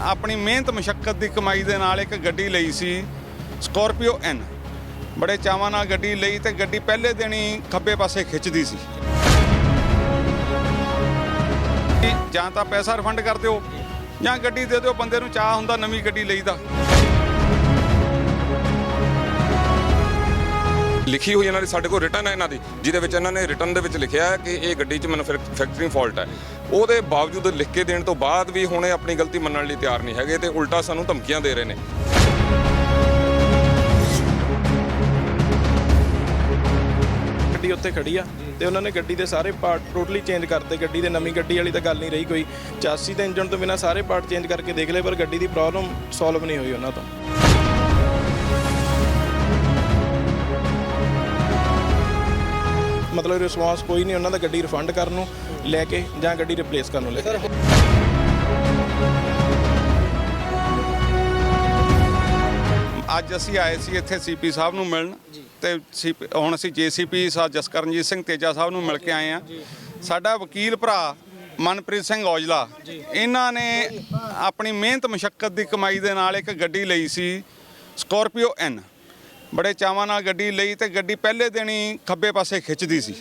ਆਪਣੀ ਮਿਹਨਤ ਮੁਸ਼ਕਲ ਦੀ ਕਮਾਈ ਦੇ ਨਾਲ ਇੱਕ ਗੱਡੀ ਲਈ ਸੀ ਸਕੋਰਪੀਓ ਐਨ। ਬੜੇ ਚਾਵਾਂ ਨਾਲ ਗੱਡੀ ਲਈ ਤੇ ਗੱਡੀ ਪਹਿਲੇ ਦਿਨ ਹੀ ਖੱਬੇ ਪਾਸੇ ਖਿੱਚਦੀ ਸੀ। ਜਾਂ ਤਾਂ ਪੈਸਾ ਰਿਫੰਡ ਕਰ ਦਿਓ, ਜਾਂ ਗੱਡੀ ਦੇ ਦਿਓ, ਬੰਦੇ ਨੂੰ ਚਾਹ ਹੁੰਦਾ ਨਵੀਂ ਗੱਡੀ ਲਈ ਦਾ ਲਿਖੀ ਹੋਈ ਇਹਨਾਂ ਦੀ, ਸਾਡੇ ਕੋਲ ਰਿਟਰਨ ਹੈ ਇਹਨਾਂ ਦੀ, ਜਿਹਦੇ ਵਿੱਚ ਇਹਨਾਂ ਨੇ ਰਿਟਰਨ ਦੇ ਵਿੱਚ ਲਿਖਿਆ ਹੈ ਕਿ ਇਹ ਗੱਡੀ 'ਚ ਮੈਨੂਫੈਕਚਰਿੰਗ ਫਾਲਟ ਹੈ। ਉਹਦੇ ਬਾਵਜੂਦ ਲਿਖ ਕੇ ਦੇਣ ਤੋਂ ਬਾਅਦ ਵੀ ਹੁਣ ਇਹ ਆਪਣੀ ਗਲਤੀ ਮੰਨਣ ਲਈ ਤਿਆਰ ਨਹੀਂ ਹੈਗੇ ਤੇ ਉਲਟਾ ਸਾਨੂੰ ਧਮਕੀਆਂ ਦੇ ਰਹੇ ਨੇ। ਗੱਡੀ ਉੱਥੇ ਖੜੀ ਆ ਤੇ ਉਹਨਾਂ ਨੇ ਗੱਡੀ ਦੇ ਸਾਰੇ ਪਾਰਟ ਟੋਟਲੀ ਚੇਂਜ ਕਰਤੇ। ਗੱਡੀ ਦੇ ਨਵੀਂ ਗੱਡੀ ਵਾਲੀ ਤਾਂ ਗੱਲ ਨਹੀਂ ਰਹੀ ਕੋਈ। ਚਾਸੀ ਤੇ ਇੰਜਨ ਤੋਂ ਬਿਨਾ ਸਾਰੇ ਪਾਰਟ ਚੇਂਜ ਕਰਕੇ ਦੇਖ ਲਏ, ਪਰ ਗੱਡੀ ਦੀ ਪ੍ਰੋਬਲਮ ਸੋਲਵ ਨਹੀਂ ਹੋਈ ਉਹਨਾਂ ਤੋਂ। ਮਤਲਬ ਰਿਸਪੌਂਸ ਕੋਈ ਨਹੀਂ ਉਹਨਾਂ ਦਾ ਗੱਡੀ ਰਿਫੰਡ ਕਰਨ ਨੂੰ ਲੈ ਕੇ ਜਾਂ ਗੱਡੀ ਰਿਪਲੇਸ ਕਰਨ ਨੂੰ ਲੈ ਕੇ। ਅੱਜ ਅਸੀਂ ਆਏ ਸੀ ਇੱਥੇ ਸੀਪੀ ਸਾਹਿਬ ਨੂੰ ਮਿਲਣ ਤੇ ਹੁਣ ਅਸੀਂ ਜੀਸੀਪੀ ਸਾਹਿਬ ਜਸਕਰਨਜੀਤ ਸਿੰਘ ਤੇਜਾ ਸਾਹਿਬ ਨੂੰ ਮਿਲ ਕੇ ਆਏ ਆ ਸਾਡਾ ਵਕੀਲ ਭਰਾ ਮਨਪ੍ਰੀਤ ਸਿੰਘ ਔਜਲਾ ਇਹਨਾਂ ਨੇ ਆਪਣੀ ਮਿਹਨਤ ਮੁਸ਼ਕਲ ਦੀ ਕਮਾਈ ਦੇ ਨਾਲ ਇੱਕ ਗੱਡੀ ਲਈ ਸੀ ਸਕੋਰਪੀਓ ਐਨ ਬੜੇ ਚਾਵਾਂ ਨਾਲ ਗੱਡੀ ਲਈ ਤੇ ਗੱਡੀ ਪਹਿਲੇ ਦਿਨ ਹੀ ਖੱਬੇ ਪਾਸੇ ਖਿੱਚਦੀ ਸੀ।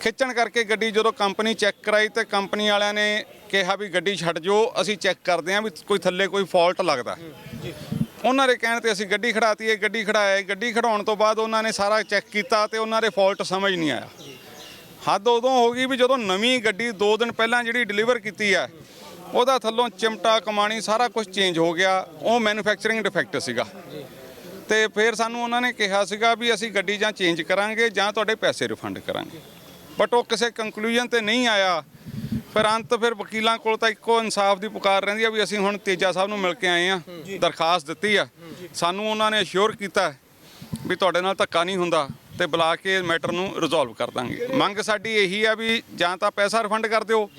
ਖਿੱਚਣ ਕਰਕੇ ਗੱਡੀ ਜਦੋਂ ਕੰਪਨੀ ਚੈੱਕ ਕਰਾਈ ਤੇ ਕੰਪਨੀ ਵਾਲਿਆਂ ਨੇ ਕਿਹਾ ਵੀ ਗੱਡੀ ਛੱਡ ਜੋ ਅਸੀਂ ਚੈੱਕ ਕਰਦੇ ਹਾਂ ਵੀ ਕੋਈ ਥੱਲੇ ਕੋਈ ਫਾਲਟ ਲੱਗਦਾ। ਉਹਨਾਂ ਦੇ ਕਹਿਣ ਤੇ ਅਸੀਂ ਗੱਡੀ ਖੜਾਤੀ ਹੈ ਗੱਡੀ ਖੜਾਇਆ ਗੱਡੀ ਖੜਾਉਣ ਤੋਂ ਬਾਅਦ ਉਹਨਾਂ ਨੇ ਸਾਰਾ ਚੈੱਕ ਕੀਤਾ ਤੇ ਉਹਨਾਂ ਦੇ ਫਾਲਟ ਸਮਝ ਨਹੀਂ ਆਇਆ। ਹੱਦ ਉਦੋਂ ਹੋ ਗਈ ਵੀ ਜਦੋਂ ਨਵੀਂ ਗੱਡੀ 2 ਦਿਨ ਪਹਿਲਾਂ ਜਿਹੜੀ ਡਿਲੀਵਰ ਕੀਤੀ ਹੈ ਉਹਦਾ ਥੱਲੋਂ ਚਿਮਟਾ ਕਮਾਣੀ ਸਾਰਾ ਕੁਝ ਚੇਂਜ ਹੋ ਗਿਆ, ਉਹ ਮੈਨੂਫੈਕਚਰਿੰਗ ਡਿਫੈਕਟ ਸੀਗਾ। ਤੇ ਫਿਰ ਸਾਨੂੰ ਉਹਨਾਂ ਨੇ ਕਿਹਾ ਸੀਗਾ ਵੀ ਅਸੀਂ ਗੱਡੀ ਜਾਂ ਚੇਂਜ ਕਰਾਂਗੇ ਜਾਂ ਤੁਹਾਡੇ ਪੈਸੇ ਰਿਫੰਡ ਕਰਾਂਗੇ। ਬਟ ਉਹ ਕਿਸੇ ਕੰਕਲੂਜਨ ਤੇ ਨਹੀਂ ਆਇਆ। ਫਿਰ ਅੰਤ ਫਿਰ ਵਕੀਲਾਂ ਕੋਲ ਤਾਂ ਇੱਕੋ ਇਨਸਾਫ ਦੀ ਪੁਕਾਰ ਰਹਿੰਦੀ ਆ ਵੀ ਅਸੀਂ ਹੁਣ ਤੇਜਾ ਸਾਹਿਬ ਨੂੰ ਮਿਲ ਕੇ ਆਏ ਆ ਦਰਖਾਸਤ ਦਿੱਤੀ ਆ। ਸਾਨੂੰ ਉਹਨਾਂ ਨੇ ਅਸ਼ੋਰ ਕੀਤਾ ਵੀ ਤੁਹਾਡੇ ਨਾਲ ਧੱਕਾ ਨਹੀਂ ਹੁੰਦਾ ਤੇ ਬੁਲਾ ਕੇ ਮੈਟਰ ਨੂੰ ਰਿਜ਼ੋਲਵ ਕਰ ਦਾਂਗੇ। ਮੰਗ ਸਾਡੀ ਇਹੀ ਆ ਵੀ ਜਾਂ ਤਾਂ ਪੈਸਾ ਰਿਫੰਡ ਕਰ ਦਿਓ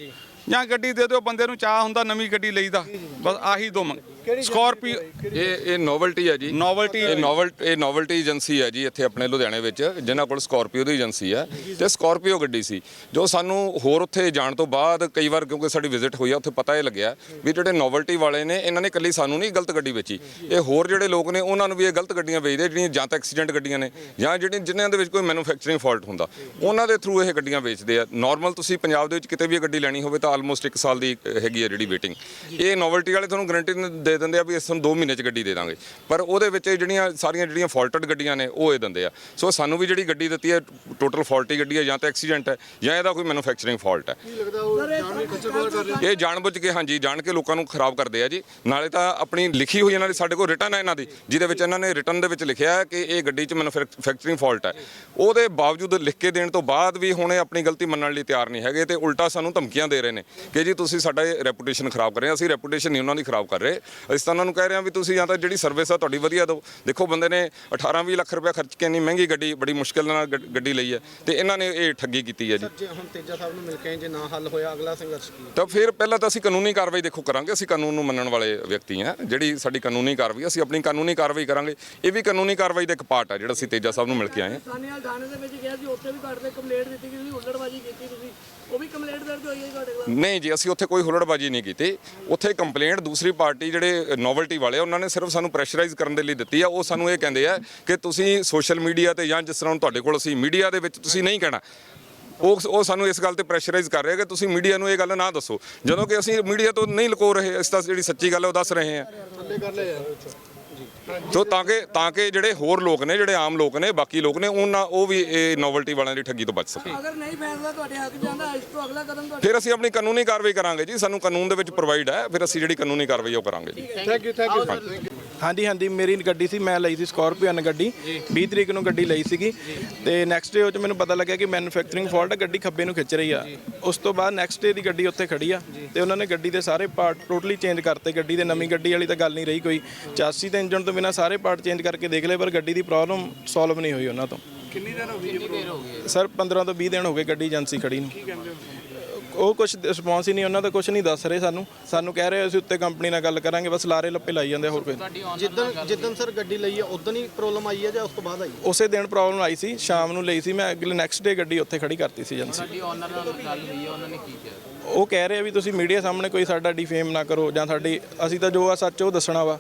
ਜਾਂ। ਗੱਡੀ ਦੇ ਦਿਓ ਬੰਦੇ ਨੂੰ ਚਾਹ ਹੁੰਦਾ ਨਵੀਂ ਗੱਡੀ ਲਈਦਾ। ਬਸ ਆਹੀ ਦੋ ਮੰਗ। ਸਕੋਰਪੀਓ ਇਹ ਇਹ ਨੋਵਲਟੀ ਹੈ ਜੀ। Novelty ਇਹ ਨੋਵਲ ਇਹ ਨੋਵਲਟੀ ਏਜੰਸੀ ਹੈ ਜੀ ਇੱਥੇ ਆਪਣੇ ਲੁਧਿਆਣੇ ਵਿੱਚ ਜਿਨ੍ਹਾਂ ਕੋਲ ਸਕਾਰਪੀਓ ਦੀ ਏਜੰਸੀ ਹੈ ਤੇ ਸਕਾਰਪੀਓ ਗੱਡੀ ਸੀ ਜੋ ਸਾਨੂੰ ਹੋਰ ਉੱਥੇ ਜਾਣ ਤੋਂ ਬਾਅਦ ਕਈ ਵਾਰ ਕਿਉਂਕਿ ਸਾਡੀ ਵਿਜ਼ਿਟ ਹੋਈ ਆ ਉੱਥੇ ਪਤਾ ਇਹ ਲੱਗਿਆ ਵੀ ਜਿਹੜੇ ਨੋਵਲਟੀ ਵਾਲੇ ਨੇ ਇਹਨਾਂ ਨੇ ਇਕੱਲੀ ਸਾਨੂੰ ਨਹੀਂ ਗਲਤ ਗੱਡੀ ਵੇਚੀ। ਇਹ ਹੋਰ ਜਿਹੜੇ ਲੋਕ ਨੇ ਉਹਨਾਂ ਨੂੰ ਵੀ ਇਹ ਗਲਤ ਗੱਡੀਆਂ ਵੇਚਦੇ ਜਿਹੜੀਆਂ ਜਾਂ ਤਾਂ ਐਕਸੀਡੈਂਟ ਗੱਡੀਆਂ ਨੇ ਜਾਂ ਜਿਹੜੀਆਂ ਜਿਨ੍ਹਾਂ ਦੇ ਵਿੱਚ ਕੋਈ ਮੈਨੂਫੈਕਚਰਿੰਗ ਫਾਲਟ ਹੁੰਦਾ ਉਹਨਾਂ ਦੇ ਥਰੂ ਇਹ ਗੱਡੀਆਂ ਵੇਚਦੇ ਆ। ਨਾਰਮਲ ਤੁਸੀਂ ਪੰਜਾਬ ਦੇ ਵਿੱਚ ਕਿਤੇ ਵੀ ਇਹ ਗੱਡੀ ਲੈਣੀ ਹੋਵੇ ਤਾਂ ਆਲਮੋਸਟ 1 ਸਾਲ ਦੀ ਹੈਗੀ ਹੈ ਜਿਹੜੀ ਵੇਟਿੰਗ ਇਹ ਨੋਵਲਟੀ ਵਾਲੇ ਤੁਹਾਨੂੰ ਗਾਰੰਟੀ ਦੇ ਦਿੰਦੇ ਆ ਵੀ ਅਸੀਂ ਤੁਹਾਨੂੰ 2 ਮਹੀਨੇ 'ਚ ਗੱਡੀ ਦੇ ਦਾਂਗੇ। ਪਰ ਉਹਦੇ ਵਿੱਚ ਇਹ ਜਿਹੜੀਆਂ ਸਾਰੀਆਂ ਜਿਹੜੀਆਂ ਫਾਲਟਡ ਗੱਡੀਆਂ ਨੇ ਉਹ ਇਹ ਦਿੰਦੇ ਆ। ਸੋ ਸਾਨੂੰ ਵੀ ਜਿਹੜੀ ਗੱਡੀ ਦਿੱਤੀ ਹੈ ਟੋਟਲ ਫਾਲਟੀ ਗੱਡੀ ਹੈ ਜਾਂ ਤਾਂ ਐਕਸੀਡੈਂਟ ਹੈ ਜਾਂ ਇਹਦਾ ਕੋਈ ਮੈਨੂਫੈਕਚਰਿੰਗ ਫਾਲਟ ਹੈ। ਇਹ ਜਾਣਬੁੱਝ ਕੇ ਹਾਂਜੀ ਜਾਣ ਕੇ ਲੋਕਾਂ ਨੂੰ ਖਰਾਬ ਕਰਦੇ ਆ ਜੀ। ਨਾਲੇ ਤਾਂ ਆਪਣੀ ਲਿਖੀ ਹੋਈ ਇਹਨਾਂ ਦੀ ਸਾਡੇ ਕੋਲ ਰਿਟਰਨ ਹੈ ਇਹਨਾਂ ਦੀ ਜਿਹਦੇ ਵਿੱਚ ਇਹਨਾਂ ਨੇ ਰਿਟਰਨ ਦੇ ਵਿੱਚ ਲਿਖਿਆ ਹੈ ਕਿ ਇਹ ਗੱਡੀ 'ਚ ਮੈਨੂਫੈਕਚਰਿੰਗ ਫਾਲਟ ਹੈ। ਉਹਦੇ ਬਾਵਜੂਦ ਲਿਖ ਕੇ ਦੇਣ ਤੋਂ ਬਾਅਦ ਵੀ ਹੁਣ ਇਹ ਆਪਣੀ ਗਲਤੀ ਮੰਨਣ ਲਈ ਤਿਆਰ ਨਹੀਂ ਹੈਗੇ ਤੇ ਉਲਟਾ ਸਾਨੂੰ ਧਮਕੀਆਂ ਦੇ ਰਹੇ ਨੇ ਕਿ ਜੀ ਤੁਸੀਂ ਸਾਡਾ ਰੈਪੂਟੇਸ਼ਨ ਖਰਾਬ ਕਰ ਰਹੇ ਅਸੀਂ ਰੈਪੂਟੇਸ਼ਨ ਨਹੀਂ ਉਹਨਾਂ ਦੀ ਖਰਾਬ ਕਰ ਰਹੇ। ਅਸੀਂ ਤਾਂ ਉਹਨਾਂ ਨੂੰ ਕਹਿ ਰਹੇ ਹਾਂ ਵੀ ਤੁਸੀਂ ਜਾਂ ਤਾਂ ਜਿਹੜੀ ਸਰਵਿਸ ਆ ਤੁਹਾਡੀ ਵਧੀਆ ਦਿਓ। ਦੇਖੋ ਬੰਦੇ ਨੇ 18 20 ਲੱਖ ਰੁਪਏ ਖਰਚ ਕੇ ਇੰਨੀ ਮਹਿੰਗੀ ਗੱਡੀ ਬੜੀ ਮੁਸ਼ਕਿਲ ਨਾਲ ਗੱਡ- ਲਈ ਹੈ। ਤੇ ਇਹਨਾਂ ਨੇ ਇਹ ਠੱਗੀ ਕੀਤੀ ਹੈ ਜੀ। ਜੇ ਹੁਣ ਤੇਜਾ ਸਾਹਿਬ ਨੂੰ ਮਿਲ ਕੇ ਆਏ, ਜੇ ਨਾ ਹੱਲ ਹੋਇਆ ਅਗਲਾ ਸੰਘਰਸ਼ ਕੀ? ਤਾਂ ਫਿਰ ਪਹਿਲਾਂ ਤਾਂ ਅਸੀਂ ਕਾਨੂੰਨੀ ਕਾਰਵਾਈ ਦੇਖੋ ਕਰਾਂਗੇ ਅਸੀਂ ਕਾਨੂੰਨ ਨੂੰ ਮੰਨਣ ਵਾਲੇ ਵਿਅਕਤੀ ਹਾਂ। ਜਿਹੜੀ ਸਾਡੀ ਕਾਨੂੰਨੀ ਕਾਰਵਾਈ ਅਸੀਂ ਆਪਣੀ ਕਾਨੂੰਨੀ ਕਾਰਵਾਈ ਕਰਾਂਗੇ। ਇਹ ਵੀ ਕਾਨੂੰਨੀ ਕਾਰਵਾਈ ਦਾ ਇੱਕ ਪਾਰਟ ਹੈ ਜਿਹੜਾ ਅਸੀਂ ਤੇਜਾ ਸਾਹਿਬ ਨੂੰ ਮਿਲ ਕੇ ਆਏ ਹਾਂ। ਸਾਨੇਵਾਲ ਥਾਣੇ ਦੇ ਵਿੱਚ ਗਿਆ ਸੀ ਉੱਥੇ ਵੀ ਤੁਹਾਡੇ ਤੇ ਕੰਪਲੇਂਟ ਦਿੱਤੀ ਕਿ ਤੁਸੀਂ ਹੁੱਲੜਬਾਜੀ ਕੀਤੀ ਤੁਸੀਂ। ਉਹ ਵੀ ਕੰਪਲੇਂਟ ਦਰਜ ਹੋਈ ਹੈ ਜੀ ਤੁਹਾਡੇ ਕੋਲ ਨਹੀਂ ਜੀ ਅਸੀਂ ਉੱਥੇ ਕੋਈ ਹੁਲੜਬਾਜੀ ਨਹੀਂ ਕੀਤੀ। ਉੱਥੇ ਕੰਪਲੇਂਟ ਦੂਸਰੀ ਪਾਰਟੀ ਜਿਹੜੇ ਨੋਵਲਟੀ ਵਾਲੇ ਆ, ਉਹਨਾਂ ਨੇ ਸਿਰਫ ਸਾਨੂੰ ਪ੍ਰੈਸ਼ਰਾਈਜ਼ ਕਰਨ ਦੇ ਲਈ ਦਿੱਤੀ ਆ। ਉਹ ਸਾਨੂੰ ਇਹ ਕਹਿੰਦੇ ਆ ਕਿ ਤੁਸੀਂ ਸੋਸ਼ਲ ਮੀਡੀਆ ਤੇ ਜਾਂ ਜਿਸ ਤਰ੍ਹਾਂ ਹੁਣ ਤੁਹਾਡੇ ਕੋਲ ਅਸੀਂ ਮੀਡੀਆ ਦੇ ਵਿੱਚ ਤੁਸੀਂ ਨਹੀਂ ਕਹਿਣਾ ਉਹ ਉਹ ਸਾਨੂੰ ਇਸ ਗੱਲ ਤੇ ਪ੍ਰੈਸ਼ਰਾਈਜ਼ ਕਰ ਰਹੇ ਕਿ ਤੁਸੀਂ ਮੀਡੀਆ ਨੂੰ ਇਹ ਗੱਲ ਨਾ ਦੱਸੋ। ਜਦੋਂ ਕਿ ਅਸੀਂ ਮੀਡੀਆ ਤੋਂ ਨਹੀਂ ਲੁਕੋ ਰਹੇ ਇਸ ਤਾਂ ਜਿਹੜੀ ਸੱਚੀ ਗੱਲ ਹੈ ਉਹ ਦੱਸ ਰਹੇ ਹਾਂ ਤੋ ਤਾਂ ਕਿ ਤਾਂ ਕਿ ਜਿਹੜੇ ਹੋਰ ਲੋਕ ਨੇ ਜਿਹੜੇ ਆਮ ਲੋਕ ਨੇ ਬਾਕੀ ਲੋਕ ਨੇ ਉਹਨਾਂ ਉਹ ਵੀ ਇਹ ਨੋਵਲਟੀ ਵਾਲਿਆਂ ਦੀ ਠੱਗੀ ਤੋਂ ਬਚ ਸਕਣ। ਅਗਰ ਨਹੀਂ ਫੈਸਲਾ ਤੁਹਾਡੇ ਹੱਕ ਜਾਂਦਾ ਇਸ ਤੋਂ ਅਗਲਾ ਕਦਮ ਤੁਹਾਡਾ ਫਿਰ ਅਸੀਂ ਆਪਣੀ ਕਾਨੂੰਨੀ ਕਾਰਵਾਈ ਕਰਾਂਗੇ ਜੀ ਸਾਨੂੰ ਕਾਨੂੰਨ ਦੇ ਵਿੱਚ ਪ੍ਰੋਵਾਈਡ ਹੈ ਫਿਰ ਅਸੀਂ ਜਿਹੜੀ ਕਾਨੂੰਨੀ ਕਾਰਵਾਈ ਉਹ ਕਰਾਂਗੇ ਜੀ। ਥੈਂਕ ਯੂ ਥੈਂਕ ਯੂ ਹਾਂਜੀ ਹਾਂਜੀ ਮੇਰੀ ਗੱਡੀ ਸੀ ਮੈਂ ਲਈ ਸੀ ਸਕਾਰਪੀਓ ਐਨ ਗੱਡੀ 20 ਤਰੀਕ ਨੂੰ ਗੱਡੀ ਲਈ ਸੀਗੀ। ਤੇ ਨੈਕਸਟ ਡੇ ਉਹ 'ਚ ਮੈਨੂੰ ਪਤਾ ਲੱਗਿਆ ਕਿ ਮੈਨੂਫੈਕਚਰਿੰਗ ਫਾਲਟ ਹੈ ਗੱਡੀ ਖੱਬੇ ਨੂੰ ਖਿੱਚ ਰਹੀ ਆ। ਉਸ ਤੋਂ ਬਾਅਦ ਨੈਕਸਟ ਡੇ ਦੀ ਗੱਡੀ ਉੱਥੇ ਖੜੀ ਆ ਤੇ ਉਹਨਾਂ ਨੇ ਗੱਡੀ ਦੇ ਸਾਰੇ ਪਾਰਟ ਟੋਟਲੀ ਚੇਂਜ ਕਰਤੇ ਗੱਡੀ ਦੇ ਨਵੀਂ ਗੱਡੀ ਵਾਲੀ ਤਾਂ ਗੱਲ ਨਹੀਂ ਰਹੀ ਕੋਈ। ਚਾਸੀ ਤੇ ਇੰਜਨ ਤੋਂ ਬਿਨਾ ਸਾਰੇ ਪਾਰਟ ਚੇਂਜ ਕਰਕੇ ਦੇਖ ਲਏ ਪਰ ਗੱਡੀ ਦੀ ਪ੍ਰੋਬਲਮ ਸੋਲਵ ਨਹੀਂ ਹੋਈ ਉਹਨਾਂ ਤੋਂ। ਕਿੰਨੀ ਦੇਰ ਹੋ ਗਈ ਸਰ 15 ਤੋਂ 20 ਦਿਨ ਹੋ ਗਏ ਗੱਡੀ ਏਜੰਸੀ ਖੜੀ ਨੂੰ। ਉਹ ਕੁਝ ਰਿਸਪੌਂਸ ਹੀ ਨਹੀਂ ਉਹਨਾਂ ਦਾ ਕੁਝ ਨਹੀਂ ਦੱਸ ਰਹੇ ਸਾਨੂੰ। ਸਾਨੂੰ ਕਹਿ ਰਹੇ ਅਸੀਂ ਉੱਤੇ ਕੰਪਨੀ ਨਾਲ ਗੱਲ ਕਰਾਂਗੇ ਬਸ ਲਾਰੇ ਲੱਪੇ ਲਾਈ ਜਾਂਦੇ ਹੋਰ ਕੋਈ ਜਿੱਦਣ ਜਿੱਦਣ ਸਰ ਗੱਡੀ ਲਈ ਹੈ ਉਦੋਂ ਹੀ ਪ੍ਰੋਬਲਮ ਆਈ ਹੈ ਜਾਂ ਉਸ ਤੋਂ ਬਾਅਦ ਆਈ? ਉਸੇ ਦਿਨ ਪ੍ਰੋਬਲਮ ਆਈ ਸੀ ਸ਼ਾਮ ਨੂੰ ਲਈ ਸੀ ਮੈਂ ਅਗਲੇ ਨੈਕਸਟ ਡੇ ਗੱਡੀ ਉੱਥੇ ਖੜੀ ਕਰਤੀ ਸੀ ਏਜੰਸੀ। ਸਾਡੀ ਓਨਰ ਨਾਲ ਗੱਲ ਹੋਈ ਹੈ ਉਹਨਾਂ ਨੇ ਕੀ ਕਿਹਾ? ਉਹ ਕਹਿ ਰਹੇ ਆ ਵੀ ਤੁਸੀਂ ਮੀਡੀਆ ਸਾਹਮਣੇ ਕੋਈ ਸਾਡਾ ਡਿਫੇਮ ਨਾ ਕਰੋ ਜਾਂ ਸਾਡੀ ਅਸੀਂ ਤਾਂ ਜੋ ਆ ਸੱਚ ਉਹ ਦੱਸਣਾ ਵਾ।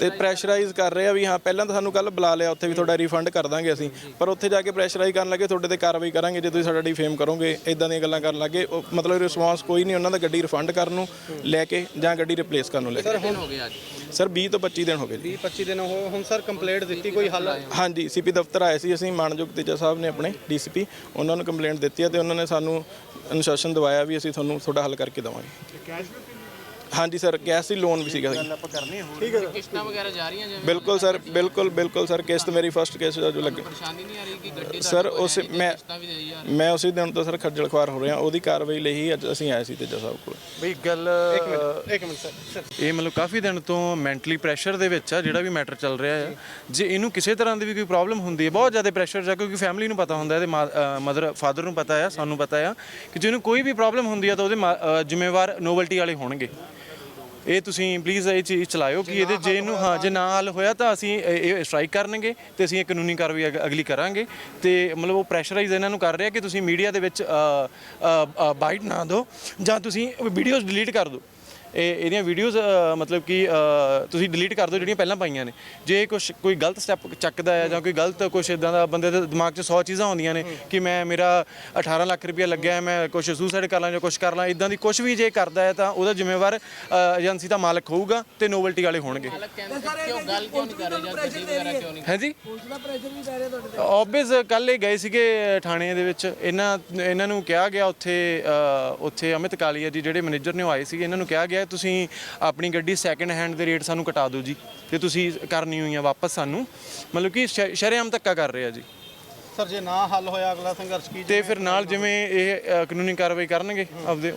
ਤੇ ਪ੍ਰੈਸ਼ਰਾਈਜ਼ ਕਰ ਰਹੇ ਆ ਵੀ ਹਾਂ ਪਹਿਲਾਂ ਤਾਂ ਸਾਨੂੰ ਕੱਲ ਬੁਲਾ ਲਿਆ ਉੱਥੇ ਵੀ ਤੁਹਾਡਾ ਰਿਫੰਡ ਕਰ ਦਾਂਗੇ ਅਸੀਂ। ਪਰ ਉੱਥੇ ਜਾ ਕੇ ਪ੍ਰੈਸ਼ਰਾਈਜ਼ ਕਰਨ ਲੱਗੇ ਤੁਹਾਡੇ ਤੇ ਕਾਰਵਾਈ ਕਰਾਂਗੇ ਜੇ ਤੁਸੀਂ ਸਾਡਾ ਡਿਫੇਮ ਕਰੋਗੇ ਇਦਾਂ ਦੀਆਂ ਗੱਲਾਂ ਕਰਨ ਲੱਗੇ ਉਹ ਮਤਲਬ ਰਿਸਪਾਂਸ ਕੋਈ ਨਹੀਂ ਉਹਨਾਂ ਦਾ ਗੱਡੀ ਰਿਫੰਡ ਕਰਨ ਨੂੰ ਲੈ ਕੇ ਜਾਂ ਗੱਡੀ ਰਿਪਲੇਸ ਕਰਨ ਨੂੰ ਲੈ ਕੇ। ਹੁਣ ਹੋ ਗਿਆ ਅੱਜ? ਸਰ 20 ਤੋਂ 25 ਦਿਨ ਹੋ ਗਏ ਜੀ। 20 25 ਦਿਨ ਹੋ ਹੁਣ ਸਰ ਕੰਪਲੇਂਟ ਦਿੱਤੀ ਕੋਈ ਹੱਲ? ਹਾਂਜੀ ਸੀਪੀ ਦਫ਼ਤਰ ਆਏ ਸੀ ਅਸੀਂ ਮਾਨਯੋਗ ਤੇਜਾ ਸਾਹਿਬ ਨੇ ਆਪਣੇ ਡੀਸੀਪੀ ਉਹਨਾਂ ਨੂੰ ਕੰਪਲੇਂਟ ਦਿੱਤੀ ਹੈ ਤੇ ਉਹਨਾਂ ਨੇ ਸਾਨੂੰ ਅਨੁਸ਼ਾਸਨ ਦਵਾਇਆ ਵੀ ਅਸੀਂ ਤੁਹਾਨੂੰ ਤੁਹਾਡਾ ਹੱਲ ਕਰਕੇ ਦੇਵਾਂਗੇ। ਹਾਂਜੀ ਸਰ ਕੈਸ਼ ਦੀ ਲੋਨ ਵੀ ਸੀਗਾ ਕਿਸ਼ਤਾਂ ਵਗੈਰਾ ਜਾ ਰਹੀਆਂ ਜਿਵੇਂ? ਬਿਲਕੁਲ ਸਰ ਬਿਲਕੁਲ ਬਿਲਕੁਲ ਸਰ ਕਿਸ਼ਤ ਮੇਰੀ ਫਸਟ ਕਿਸ਼ਤ ਜੋ ਲੱਗੇ ਪਰੇਸ਼ਾਨੀ ਨਹੀਂ ਆ ਰਹੀ ਕਿ ਗੱਡੀ ਦਾ ਸਰ ਉਸ ਮੈਂ ਮੈਂ ਉਸੇ ਦਿਨ ਤੋਂ ਸਰ ਖੱਜਲ ਖੁਆਰ ਹੋ ਰਿਹਾ ਉਹਦੀ ਕਾਰਵਾਈ ਲਈ ਹੀ ਅੱਜ ਅਸੀਂ ਆਏ ਸੀ ਤੇਜਾ ਸਾਹਿਬ ਕੋਲ। ਬਈ ਗੱਲ ਇੱਕ ਮਿੰਟ ਸਰ ਇਹ ਮਤਲਬ ਕਾਫੀ ਦਿਨ ਤੋਂ ਮੈਂਟਲੀ ਪ੍ਰੈਸ਼ਰ ਦੇ ਵਿੱਚ ਆ ਜਿਹੜਾ ਵੀ ਮੈਟਰ ਚੱਲ ਰਿਹਾ ਹੈ ਜੇ ਇਹਨੂੰ ਕਿਸੇ ਤਰ੍ਹਾਂ ਦੀ ਵੀ ਕੋਈ ਪ੍ਰੋਬਲਮ ਹੁੰਦੀ ਹੈ ਬਹੁਤ ਜ਼ਿਆਦਾ ਪ੍ਰੈਸ਼ਰ ਜਾ ਕਿਉਂਕਿ ਫੈਮਿਲੀ ਨੂੰ ਪਤਾ ਹੁੰਦਾ ਇਹਦੇ ਮਦਰ ਫਾਦਰ ਨੂੰ ਪਤਾ ਆ ਸਾਨੂੰ ਪਤਾ ਆ ਕਿ ਜੇ ਇਹਨੂੰ ਕੋਈ ਵੀ ਪ੍ਰੋਬਲਮ ਹੁੰਦੀ ਆ ਤਾਂ ਉਹਦੇ ਜ਼ਿੰਮੇਵਾਰ ਨੋਵਲਟੀ ਵਾਲੇ ਹੋਣਗੇ। ਇਹ ਤੁਸੀਂ ਪਲੀਜ਼ ਇਹ ਚੀਜ਼ ਚਲਾਇਓ ਕਿ ਇਹਦੇ ਜੇ ਇਹਨੂੰ ਹਾਂ ਜੇ ਨਾ ਹੱਲ ਹੋਇਆ ਤਾਂ ਅਸੀਂ ਇਹ- ਸਟ੍ਰਾਈਕ ਕਰਨਗੇ ਤੇ ਅਸੀਂ ਇਹ ਕਾਨੂੰਨੀ ਕਾਰਵਾਈ ਅਗ- ਅਗਲੀ ਕਰਾਂਗੇ। ਤੇ ਮਤਲਬ ਉਹ ਪ੍ਰੈਸ਼ਰਾਈਜ਼ ਇਹਨਾਂ ਨੂੰ ਕਰ ਰਿਹਾ ਕਿ ਤੁਸੀਂ ਮੀਡੀਆ ਦੇ ਵਿੱਚ ਬਾਈਟ ਨਾ ਦਿਓ ਜਾਂ ਤੁਸੀਂ ਵੀਡੀਓਜ਼ ਡਿਲੀਟ ਕਰ ਦਿਓ। ਇਹ ਇਹਦੀਆਂ ਵੀਡੀਓਜ਼ ਮਤਲਬ ਕਿ ਤੁਸੀਂ ਡਿਲੀਟ ਕਰ ਦਿਓ ਜਿਹੜੀਆਂ ਪਹਿਲਾਂ ਪਾਈਆਂ ਨੇ। ਜੇ ਕੁਝ ਕੋਈ ਗਲਤ ਸਟੈਪ ਚੱਕਦਾ ਹੈ ਜਾਂ ਕੋਈ ਗਲਤ ਕੁਝ ਇਦਾਂ ਦਾ ਬੰਦੇ ਦੇ ਦਿਮਾਗ 'ਚ 100 ਚੀਜ਼ਾਂ ਆਉਂਦੀਆਂ ਨੇ ਕਿ ਮੈਂ ਮੇਰਾ 18 ਲੱਖ ਰੁਪਇਆ ਲੱਗਿਆ ਹੈ ਮੈਂ ਕੁਝ ਸੁਸਾਈਡ ਕਰ ਲਾਂ ਜਾਂ ਕੁਝ ਕਰ ਲਾਂ ਇਦਾਂ ਦੀ ਕੁਝ ਵੀ ਜੇ ਕਰਦਾ ਹੈ ਤਾਂ ਉਹਦਾ ਜ਼ਿੰਮੇਵਾਰ ਏਜੰਸੀ ਦਾ ਮਾਲਕ ਹੋਊਗਾ ਤੇ ਨੋਵਲਟੀ ਵਾਲੇ ਹੋਣਗੇ। ਕਹਿੰਦੇ ਕਿਉਂ ਗੱਲ ਕਿਉਂ ਨਹੀਂ ਕਰ ਰਹੇ ਜਾਂ ਗੱਡੀ ਵਗੈਰਾ ਕਿਉਂ ਨਹੀਂ ਹੈ। ਜੀ ਪੁਲਿਸ ਦਾ ਪ੍ਰੈਸ਼ਰ ਵੀ ਪੈ ਰਿਹਾ ਤੁਹਾਡੇ ਤੇ। ਆਬਵੀਅਸ ਕੱਲ ਇਹ ਗਏ ਸੀਗੇ ਥਾਣੇ ਦੇ ਵਿੱਚ। ਇਹਨਾਂ ਇਹਨਾਂ ਨੂੰ ਕਿਹਾ ਗਿਆ ਉੱਥੇ ਉੱਥੇ ਅਮਿਤ ਕਾਲੀਆ ਜੀ ਜਿਹੜੇ ਮੈਨੇਜਰ ਨੇ ਉਹ ਆਏ ਸੀਗੇ ਇਹਨਾਂ ਨੂੰ ਕਿਹਾ ਗਿਆ ਤੁਸੀਂ ਆਪਣੀ ਗੱਡੀ ਸੈਕੰਡ ਹੈਂਡ ਦੇ ਰੇਟ ਸਾਨੂੰ ਕਟਾ ਦਿਓ ਜੀ ਤੇ ਤੁਸੀਂ ਕਰਨੀ ਹੋਈ ਆ ਵਾਪਸ ਸਾਨੂੰ। ਮਤਲਬ ਕਿ ਸ਼ਰੇਆਮ ਧੱਕਾ ਕਰ ਰਹੇ ਆ ਜੀ। ਸਰ ਜੇ ਨਾ ਹੱਲ ਹੋਇਆ ਅਗਲਾ ਸੰਘਰਸ਼ ਕੀ ਤੇ ਫਿਰ ਨਾਲ ਜਿਵੇਂ ਇਹ ਅ, ਕਾਨੂੰਨੀ ਕਾਰਵਾਈ ਕਰਨਗੇ ਆਪਦੇ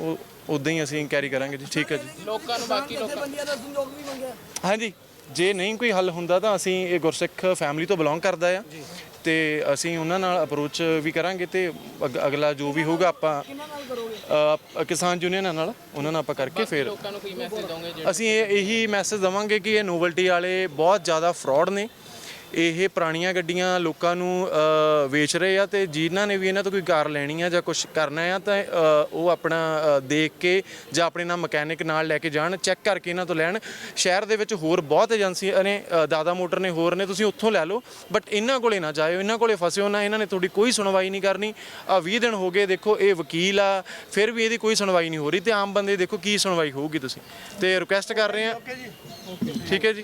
ਉਦਾਂ ਹੀ ਅਸੀਂ ਕੈਰੀ ਕਰਾਂਗੇ ਜੀ ਠੀਕ ਹੈ ਜੀ। ਲੋਕਾਂ ਨੂੰ ਬਾਕੀ ਲੋਕਾਂ ਬੰਦੀਆਂ ਦਾ ਸੰਯੋਗ ਵੀ ਮੰਗਿਆ। ਹਾਂਜੀ ਜੇ ਨਹੀਂ ਕੋਈ ਹੱਲ ਹੁੰਦਾ ਤਾਂ ਅਸੀਂ ਇਹ ਗੁਰਸਿੱਖ ਫੈਮਿਲੀ ਤੋਂ ਬਿਲੋਂਗ ਕਰਦਾ ਆ। ਤੇ ਅਸੀਂ ਉਹਨਾਂ ਨਾਲ ਅਪਰੋਚ ਵੀ ਕਰਾਂਗੇ ਤੇ ਅਗ- ਅਗਲਾ ਜੋ ਵੀ ਹੋਊਗਾ ਆਪਾਂ ਕਿਹਨਾਂ ਨਾਲ ਕਰੋਗੇ? ਅ, ਕਿਸਾਨ ਯੂਨੀਅਨ ਨਾਲ ਉਹਨਾਂ ਨਾਲ ਆਪਾਂ ਕਰਕੇ ਫਿਰ ਲੋਕਾਂ ਨੂੰ ਕੋਈ ਮੈਸੇਜ ਦੋਗੇ ਅਸੀਂ ਇਹ ਇਹੀ ਮੈਸੇਜ ਦਵਾਂਗੇ ਕਿ ਇਹ ਨੋਵਲਟੀ ਵਾਲੇ ਬਹੁਤ ਜ਼ਿਆਦਾ ਫਰਾਡ ਨੇ। ਇਹ ਪੁਰਾਣੀਆਂ ਗੱਡੀਆਂ ਲੋਕਾਂ ਨੂੰ ਵੇਚ ਰਹੇ ਆ ਤੇ ਜਿਨ੍ਹਾਂ ਨੇ ਵੀ ਇਹਨਾਂ ਤੋਂ ਕੋਈ ਕਾਰ ਲੈਣੀ ਆ ਜਾਂ ਕੁਝ ਕਰਨਾ ਆ ਤਾਂ ਉਹ ਆਪਣਾ ਦੇਖ ਕੇ ਜਾਂ ਆਪਣੇ ਨਾਲ ਮਕੈਨਿਕ ਨਾਲ ਲੈ ਕੇ ਜਾਣ ਚੈੱਕ ਕਰਕੇ ਇਹਨਾਂ ਤੋਂ ਲੈਣ। ਸ਼ਹਿਰ ਦੇ ਵਿੱਚ ਹੋਰ ਬਹੁਤ ਏਜੰਸੀਆਂ ਨੇ ਦਾਦਾ ਮੋਟਰ ਨੇ ਹੋਰ ਨੇ ਤੁਸੀਂ ਉੱਥੋਂ ਲੈ ਲਓ। ਬਟ ਇਹਨਾਂ ਕੋਲੇ ਨਾ ਜਾਇਓ ਇਹਨਾਂ ਕੋਲੇ ਫਸਿਓ ਨਾ ਇਹਨਾਂ ਨੇ ਤੁਹਾਡੀ ਕੋਈ ਸੁਣਵਾਈ ਨਹੀਂ ਕਰਨੀ। ਆ 20 ਦਿਨ ਹੋ ਗਏ ਦੇਖੋ ਇਹ ਵਕੀਲ ਆ ਫਿਰ ਵੀ ਇਹਦੀ ਕੋਈ ਸੁਣਵਾਈ ਨਹੀਂ ਹੋ ਰਹੀ। ਤੇ ਆਮ ਬੰਦੇ ਦੇਖੋ ਕੀ ਸੁਣਵਾਈ ਹੋਊਗੀ ਤੁਸੀਂ। ਤੇ ਰਿਕੁਐਸਟ ਕਰ ਰਹੇ ਆ। ਠੀਕ ਹੈ ਜੀ।